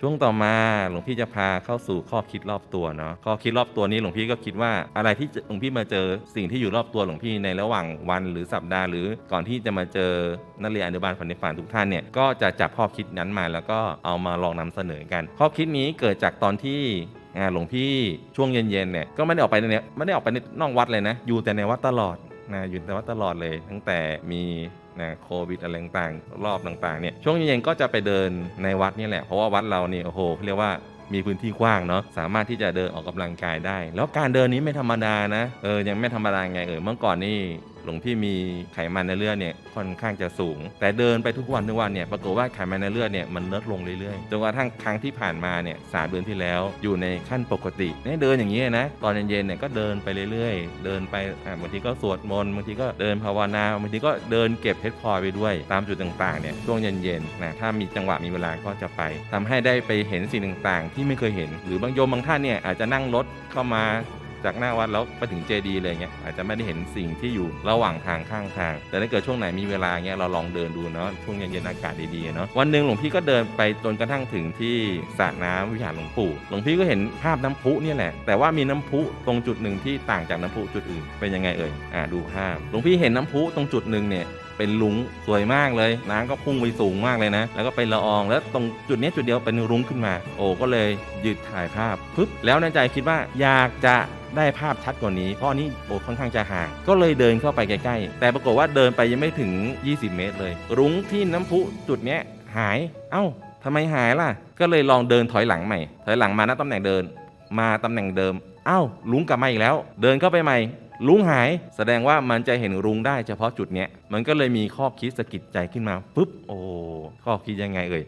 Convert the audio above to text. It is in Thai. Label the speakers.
Speaker 1: ช่วงต่อมาหลวงพี่จะพาเข้าสู่ข้อคิดรอบตัวเนาะข้อคิดรอบตัวนี้หลวงพี่ก็คิดว่าอะไรที่หลวงพี่มาเจอสิ่งที่อยู่รอบตัวหลวงพี่ในระหว่างวันหรือสัปดาห์หรือก่อนที่จะมาเจอนักเรียนอนุบาลฝันในฝันทุกท่านเนี่ยก็จะจับข้อคิดนั้นมาแล้วก็เอามาลองนำเสนอกัน ข้อคิดนี้เกิดจากตอนที่หลวงพี่ช่วงเย็นๆเนี่ยก็ไม่ได้ออกไปในไม่ได้ออกไปในนอกวัดเลยนะ อยู่แต่ในวัดตลอด นะอยู่แต่วัดตลอดเลย ตั้งแต่มีนะโควิดอะไรต่างๆ รอบต่างๆเนี่ยช่วงเย็นก็จะไปเดินในวัดนี่แหละ เพราะว่าวัดเราเนี่ยโอ้โหเรียกว่ามีพื้นที่กว้างเนาะสามารถที่จะเดินออกกำลังกายได้ แล้วการเดินนี้ไม่ธรรมดานะเออยังไม่ธรรมดาไงเออเมื่อก่อนนี่ หลวงพี่มีไขมันในเลือดเนี่ยค่อนข้างจะสูง แต่เดินไปทุกวันทุกวันเนี่ยปรากฏว่าไขมันในเลือดเนี่ยมันลดลงเรื่อยๆจนกระทั่งครั้งที่ผ่านมาเนี่ยสามเดือนที่แล้วอยู่ในขั้นปกติเนี่ยเดินอย่างนี้นะตอนเย็นๆเนี่ยก็เดินไปเรื่อยๆ เดินไปบางทีก็สวดมนต์บางทีก็เดินภาวนาบางทีก็เดินเก็บเพชรพลอยไปด้วย ตามจุดต่างๆเนี่ยช่วงเย็นๆนะถ้ามีจังหวะมีเวลาก็จะไปทำให้ได้ไปเห็นสิ่งต่างๆ ที่ไม่เคยเห็น หรือบางโยมบางท่านเนี่ยอาจจะนั่งรถเข้ามา จากหน้าวัดแล้วไปถึงเจดีย์เลยเงี้ยอาจจะไม่ได้เห็นสิ่งที่อยู่ระหว่างทางข้างทาง แต่ถ้าเกิดช่วงไหนมีเวลาเงี้ยเราลองเดินดูเนาะช่วงเย็นๆอากาศดีๆเนาะวันหนึ่งหลวงพี่ก็เดินไปจนกระทั่งถึงที่สระน้ำวิหารหลวงปู่หลวงพี่ก็เห็นภาพน้ำพุเนี่ยแหละ แต่ว่ามีน้ำพุตรงจุดหนึ่งที่ต่างจากน้ำพุจุดอื่นเป็นยังไงเอ่ยอ่าดูภาพหลวงพี่เห็นน้ำพุตรงจุดหนึ่งเนี่ย เป็นลุงสวยมากเลย น้ำก็พุ่งไปสูงมากเลยนะ แล้วก็เป็นละออง แล้วตรงจุดนี้จุดเดียวเป็นรุ้งขึ้นมา โอ้ก็เลยหยุดถ่ายภาพปึ๊บแล้วในใจคิดว่าอยากจะได้ภาพชัดกว่านี้ เพราะนี้โอ้ค่อนข้างจะห่าง ก็เลยเดินเข้าไปใกล้ๆ แต่ปรากฏว่าเดินไปยังไม่ถึง 20 เมตรเลย รุ้งที่น้ำพุจุดเนี้ยหาย เอ้าทำไมหายล่ะ ก็เลยลองเดินถอยหลังใหม่ ถอยหลังมาณตำแหน่งเดิน มาตำแหน่งเดิม เอ้าลุงกลับมาอีกแล้ว เดินเข้าไปใหม่ ลุงหายแสดงว่ามันจะเห็นลุงได้เฉพาะจุดเนี้ยมันก็เลยมีข้อคิดสะกิดใจขึ้นมาปุ๊บโอ้ข้อคิดยังไงเอ่ย